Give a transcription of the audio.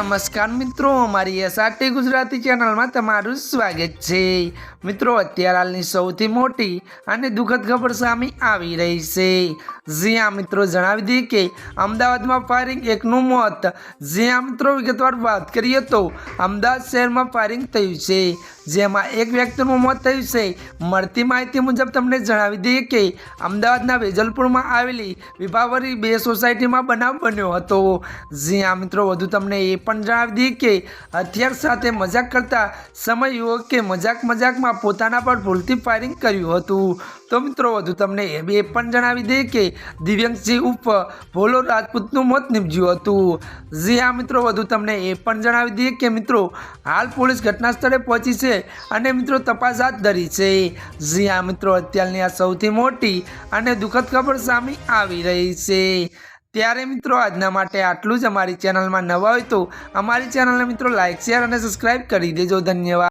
નમસ્કાર મિત્રો, અમારી એસઆરટી ગુજરાતી ચેનલમાં તમારું સ્વાગત છે. મિત્રો, અત્યારે હાલની સૌથી મોટી અને દુઃખદ ખબર સામે આવી રહી છે. જી આ મિત્રો, જણાવી દઈએ કે અમદાવાદમાં ફાયરિંગ એકનું મોત. જી આ મિત્રો, વિગતવાર વાત કરીએ તો અમદાવાદ શહેરમાં ફાયરિંગ થયું છે. જેમાં એક વ્યક્તિનું મોત થયું છે. મળતી માહિતી મુજબ તમને જણાવી દઈએ કે અમદાવાદના વેજલપુરમાં આવેલી વિભાવરી બે સોસાયટીમાં બનાવ બન્યો હતો. જ્યાં મિત્રો, વધુ તમને એ પણ જણાવી દઈએ કે હથિયાર સાથે મજાક કરતા સમય યુવકે મજાક મજાકમાં પોતાના પર ભૂલથી ફાયરિંગ કર્યું હતું. તો મિત્રો, વધુ તમને એ પણ જણાવી દઈએ કે દિવ્યંગસિંહ ઉપ ભોલો રાજપૂતનું મોત નીપજ્યું હતું. જી હા મિત્રો, વધુ તમને એ પણ જણાવી દઈએ કે મિત્રો, હાલ પોલીસ ઘટના સ્થળે પહોંચી છે. અને મિત્રો તપાસ હાથ ધરી છે. જી આ મિત્રો, અત્યારની આ સૌથી મોટી અને દુઃખદ ખબર સામે આવી રહી છે. ત્યારે મિત્રો, આજના માટે આટલું જ. અમારી ચેનલમાં નવા હોય તો અમારી ચેનલને મિત્રો લાઇક શેર અને સબસ્ક્રાઈબ કરી દેજો. ધન્યવાદ.